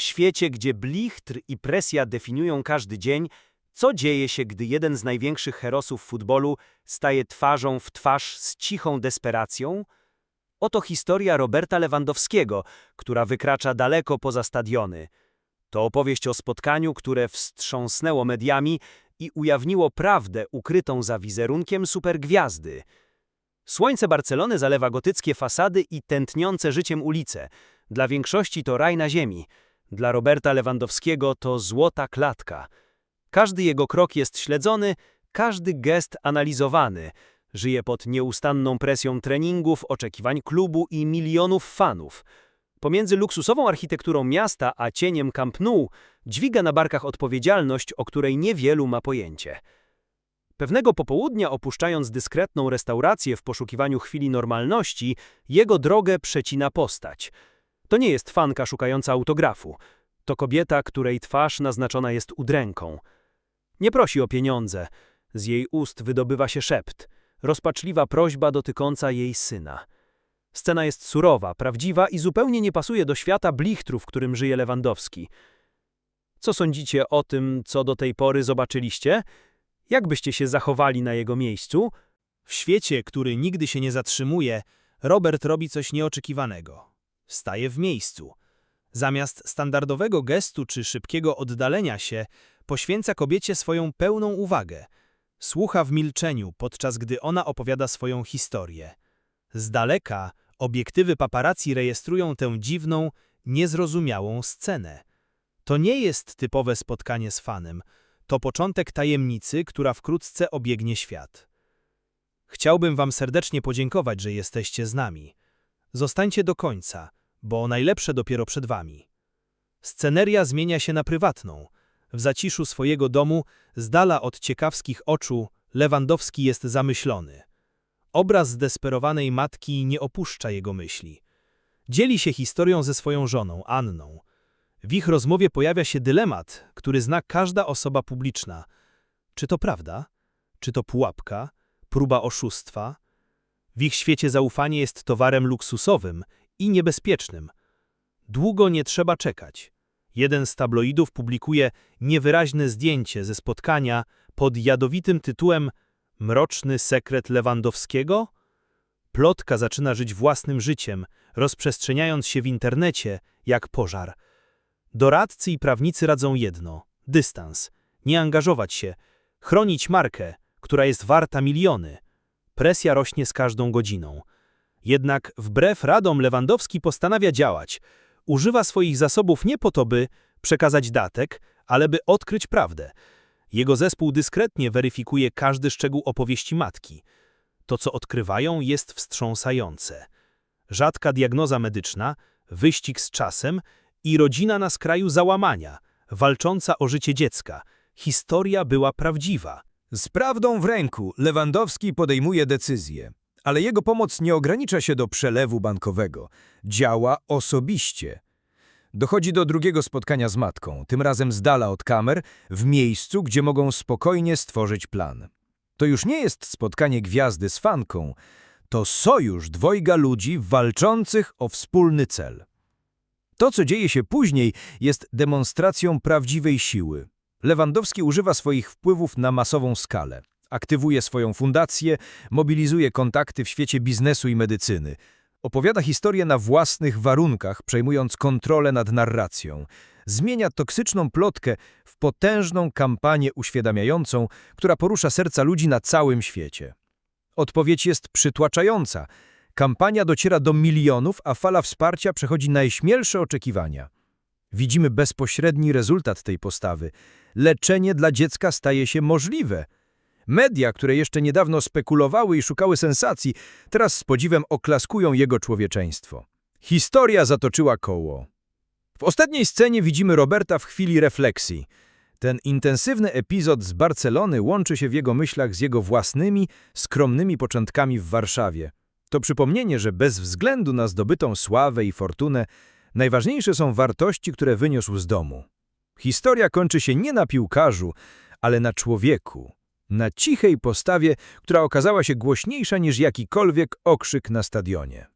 W świecie, gdzie blichtr i presja definiują każdy dzień, co dzieje się, gdy jeden z największych herosów futbolu staje twarzą w twarz z cichą desperacją? Oto historia Roberta Lewandowskiego, która wykracza daleko poza stadiony. To opowieść o spotkaniu, które wstrząsnęło mediami i ujawniło prawdę ukrytą za wizerunkiem supergwiazdy. Słońce Barcelony zalewa gotyckie fasady i tętniące życiem ulice. Dla większości to raj na ziemi. Dla Roberta Lewandowskiego to złota klatka. Każdy jego krok jest śledzony, każdy gest analizowany. Żyje pod nieustanną presją treningów, oczekiwań klubu i milionów fanów. Pomiędzy luksusową architekturą miasta a cieniem Camp Nou dźwiga na barkach odpowiedzialność, o której niewielu ma pojęcie. Pewnego popołudnia, opuszczając dyskretną restaurację w poszukiwaniu chwili normalności, jego drogę przecina postać. To nie jest fanka szukająca autografu. To kobieta, której twarz naznaczona jest udręką. Nie prosi o pieniądze. Z jej ust wydobywa się szept. Rozpaczliwa prośba dotykąca jej syna. Scena jest surowa, prawdziwa i zupełnie nie pasuje do świata blichtru, w którym żyje Lewandowski. Co sądzicie o tym, co do tej pory zobaczyliście? Jak byście się zachowali na jego miejscu? W świecie, który nigdy się nie zatrzymuje, Robert robi coś nieoczekiwanego. Staje w miejscu. Zamiast standardowego gestu czy szybkiego oddalenia się, poświęca kobiecie swoją pełną uwagę. Słucha w milczeniu, podczas gdy ona opowiada swoją historię. Z daleka obiektywy paparazzi rejestrują tę dziwną, niezrozumiałą scenę. To nie jest typowe spotkanie z fanem. To początek tajemnicy, która wkrótce obiegnie świat. Chciałbym wam serdecznie podziękować, że jesteście z nami. Zostańcie do końca, bo najlepsze dopiero przed wami. Sceneria zmienia się na prywatną. W zaciszu swojego domu, z dala od ciekawskich oczu, Lewandowski jest zamyślony. Obraz zdesperowanej matki nie opuszcza jego myśli. Dzieli się historią ze swoją żoną, Anną. W ich rozmowie pojawia się dylemat, który zna każda osoba publiczna. Czy to prawda? Czy to pułapka? Próba oszustwa? W ich świecie zaufanie jest towarem luksusowym i niebezpiecznym. Długo nie trzeba czekać. Jeden z tabloidów publikuje niewyraźne zdjęcie ze spotkania pod jadowitym tytułem Mroczny sekret Lewandowskiego? Plotka zaczyna żyć własnym życiem, rozprzestrzeniając się w internecie jak pożar. Doradcy i prawnicy radzą jedno – dystans, nie angażować się, chronić markę, która jest warta miliony. Presja rośnie z każdą godziną. Jednak wbrew radom Lewandowski postanawia działać. Używa swoich zasobów nie po to, by przekazać datek, ale by odkryć prawdę. Jego zespół dyskretnie weryfikuje każdy szczegół opowieści matki. To, co odkrywają, jest wstrząsające. Rzadka diagnoza medyczna, wyścig z czasem i rodzina na skraju załamania, walcząca o życie dziecka. Historia była prawdziwa. Z prawdą w ręku Lewandowski podejmuje decyzję, ale jego pomoc nie ogranicza się do przelewu bankowego. Działa osobiście. Dochodzi do drugiego spotkania z matką, tym razem z dala od kamer, w miejscu, gdzie mogą spokojnie stworzyć plan. To już nie jest spotkanie gwiazdy z fanką, to sojusz dwojga ludzi walczących o wspólny cel. To, co dzieje się później, jest demonstracją prawdziwej siły. Lewandowski używa swoich wpływów na masową skalę. Aktywuje swoją fundację, mobilizuje kontakty w świecie biznesu i medycyny. Opowiada historię na własnych warunkach, przejmując kontrolę nad narracją. Zmienia toksyczną plotkę w potężną kampanię uświadamiającą, która porusza serca ludzi na całym świecie. Odpowiedź jest przytłaczająca. Kampania dociera do milionów, a fala wsparcia przechodzi najśmielsze oczekiwania. Widzimy bezpośredni rezultat tej postawy. Leczenie dla dziecka staje się możliwe. Media, które jeszcze niedawno spekulowały i szukały sensacji, teraz z podziwem oklaskują jego człowieczeństwo. Historia zatoczyła koło. W ostatniej scenie widzimy Roberta w chwili refleksji. Ten intensywny epizod z Barcelony łączy się w jego myślach z jego własnymi, skromnymi początkami w Warszawie. To przypomnienie, że bez względu na zdobytą sławę i fortunę, najważniejsze są wartości, które wyniósł z domu. Historia kończy się nie na piłkarzu, ale na człowieku, na cichej postawie, która okazała się głośniejsza niż jakikolwiek okrzyk na stadionie.